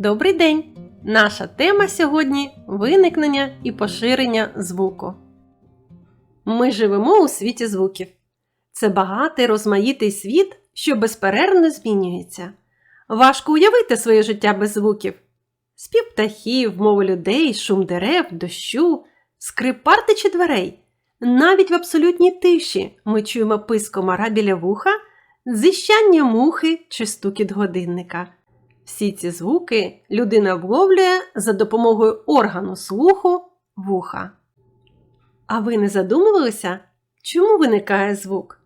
Добрий день! Наша тема сьогодні виникнення і поширення звуку. Ми живемо у світі звуків. Це багатий розмаїтий світ, що безперервно змінюється. Важко уявити своє життя без звуків. Спів птахів, мови людей, шум дерев, дощу, скрип парти чи дверей. Навіть в абсолютній тиші ми чуємо писк комара біля вуха, зіщання мухи чи стукіт годинника. Всі ці звуки людина вловлює за допомогою органу слуху вуха. А ви не задумувалися, чому виникає звук?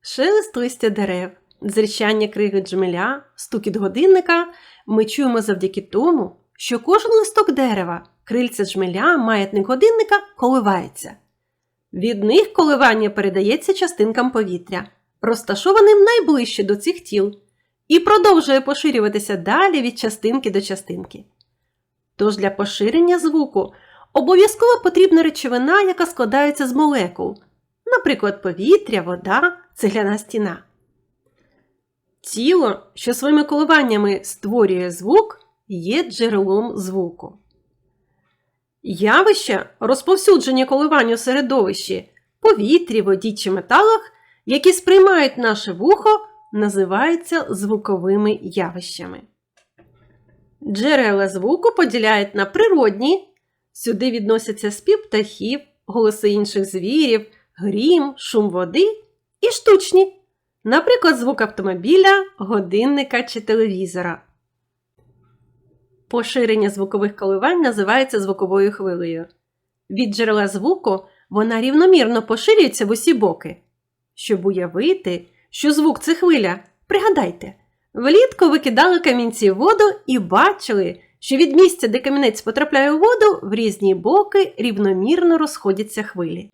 Шелест листя дерев, зрічання криги джмеля, стукіт годинника ми чуємо завдяки тому, що кожен листок дерева, крильця джмеля, маятник годинника коливається. Від них коливання передається частинкам повітря, розташованим найближче до цих тіл, і продовжує поширюватися далі від частинки до частинки. Тож для поширення звуку обов'язково потрібна речовина, яка складається з молекул, наприклад, повітря, вода, цегляна стіна. Тіло, що своїми коливаннями створює звук, є джерелом звуку. Явища, розповсюдження коливань у середовищі, повітрі, воді чи металах, які сприймають наше вухо, називаються звуковими явищами. Джерела звуку поділяють на природні, сюди відносяться спів птахів, голоси інших звірів, грім, шум води і штучні, наприклад, звук автомобіля, годинника чи телевізора. Поширення звукових коливань називається звуковою хвилею. Від джерела звуку вона рівномірно поширюється в усі боки. Щоб уявити, що звук це хвиля, пригадайте, влітку ви кидали камінці в воду і бачили, що від місця, де камінець потрапляє у воду, в різні боки рівномірно розходяться хвилі.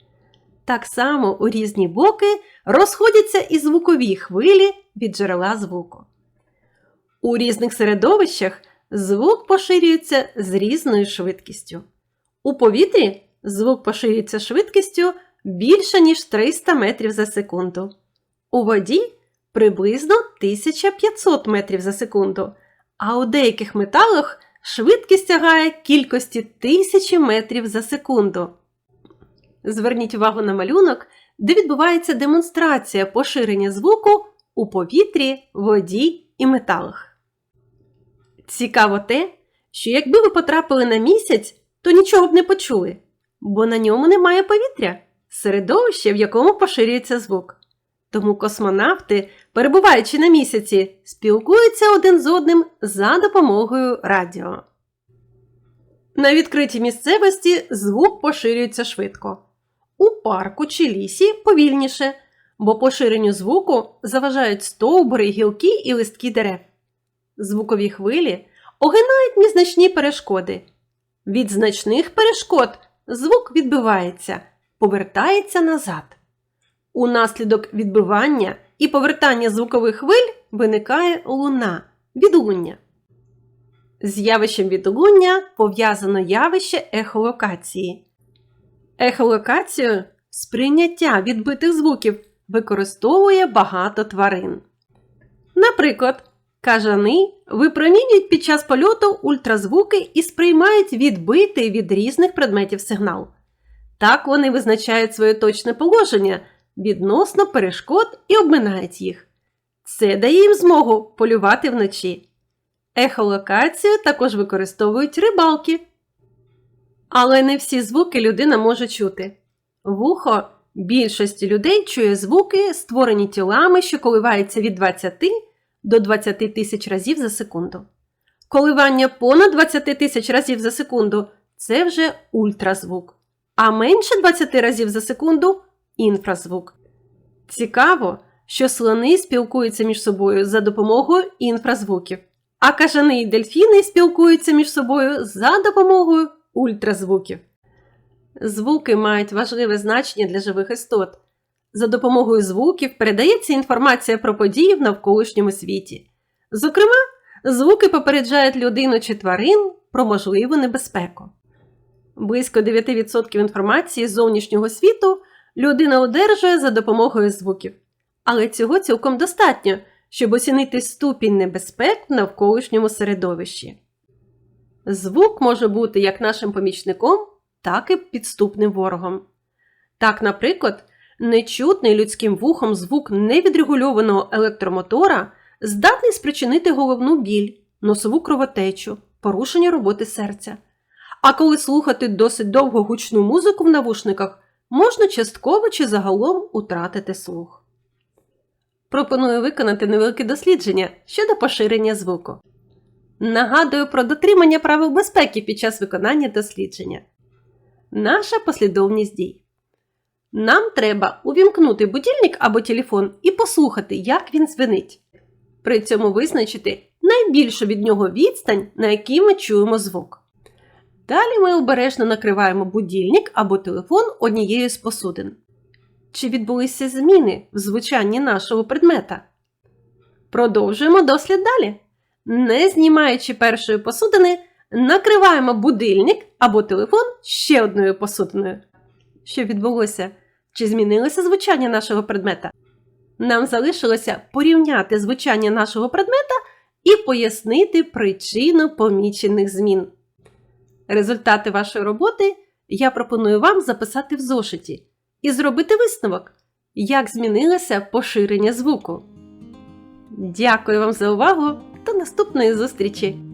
Так само у різні боки розходяться і звукові хвилі від джерела звуку. У різних середовищах звук поширюється з різною швидкістю. У повітрі звук поширюється швидкістю більше, ніж 300 метрів за секунду. У воді приблизно 1500 метрів за секунду, а у деяких металах швидкість сягає кількості 1000 метрів за секунду. Зверніть увагу на малюнок, де відбувається демонстрація поширення звуку у повітрі, воді і металах. Цікаво те, що якби ви потрапили на місяць, то нічого б не почули, бо на ньому немає повітря, середовище, в якому поширюється звук. Тому космонавти, перебуваючи на місяці, спілкуються один з одним за допомогою радіо. На відкритій місцевості звук поширюється швидко. У парку чи лісі повільніше, бо поширенню звуку заважають стовбури, гілки і листки дерев. Звукові хвилі огинають незначні перешкоди. Від значних перешкод звук відбивається, повертається назад. Унаслідок відбивання і повертання звукових хвиль виникає луна відлуння. З явищем відлуння пов'язано явище ехолокації. Ехолокацію сприйняття відбитих звуків використовує багато тварин. Наприклад, кажани випромінюють під час польоту ультразвуки і сприймають відбитий від різних предметів сигнал. Так вони визначають своє точне положення відносно перешкод і обминають їх. Це дає їм змогу полювати вночі. Ехолокацію також використовують рибалки. Але не всі звуки людина може чути. Вухо більшості людей чує звуки, створені тілами, що коливаються від 20 до 20 тисяч разів за секунду. Коливання понад 20 тисяч разів за секунду це вже ультразвук, а менше 20 разів за секунду інфразвук. Цікаво, що слони спілкуються між собою за допомогою інфразвуків, а кажани і дельфіни спілкуються між собою за допомогою ультразвуків. Звуки мають важливе значення для живих істот. За допомогою звуків передається інформація про події в навколишньому світі. Зокрема, звуки попереджають людину чи тварин про можливу небезпеку. Близько 9% інформації з зовнішнього світу людина одержує за допомогою звуків. Але цього цілком достатньо, щоб оцінити ступінь небезпек в навколишньому середовищі. Звук може бути як нашим помічником, так і підступним ворогом. Так, наприклад, нечутний людським вухом звук невідрегульованого електромотора здатний спричинити головну біль, носову кровотечу, порушення роботи серця. А коли слухати досить довго гучну музику в навушниках, можна частково чи загалом утратити слух. Пропоную виконати невелике дослідження щодо поширення звуку. Нагадую про дотримання правил безпеки під час виконання дослідження. Наша послідовність дій. Нам треба увімкнути будильник або телефон і послухати, як він дзвенить. При цьому визначити найбільшу від нього відстань, на якій ми чуємо звук. Далі ми обережно накриваємо будильник або телефон однією з посудин. Чи відбулися зміни в звучанні нашого предмета? Продовжуємо дослід далі. Не знімаючи першої посудини, накриваємо будильник або телефон ще одною посудиною. Що відбулося? Чи змінилося звучання нашого предмета? Нам залишилося порівняти звучання нашого предмета і пояснити причину помічених змін. Результати вашої роботи я пропоную вам записати в зошиті і зробити висновок, як змінилося поширення звуку. Дякую вам за увагу! До наступної зустрічі!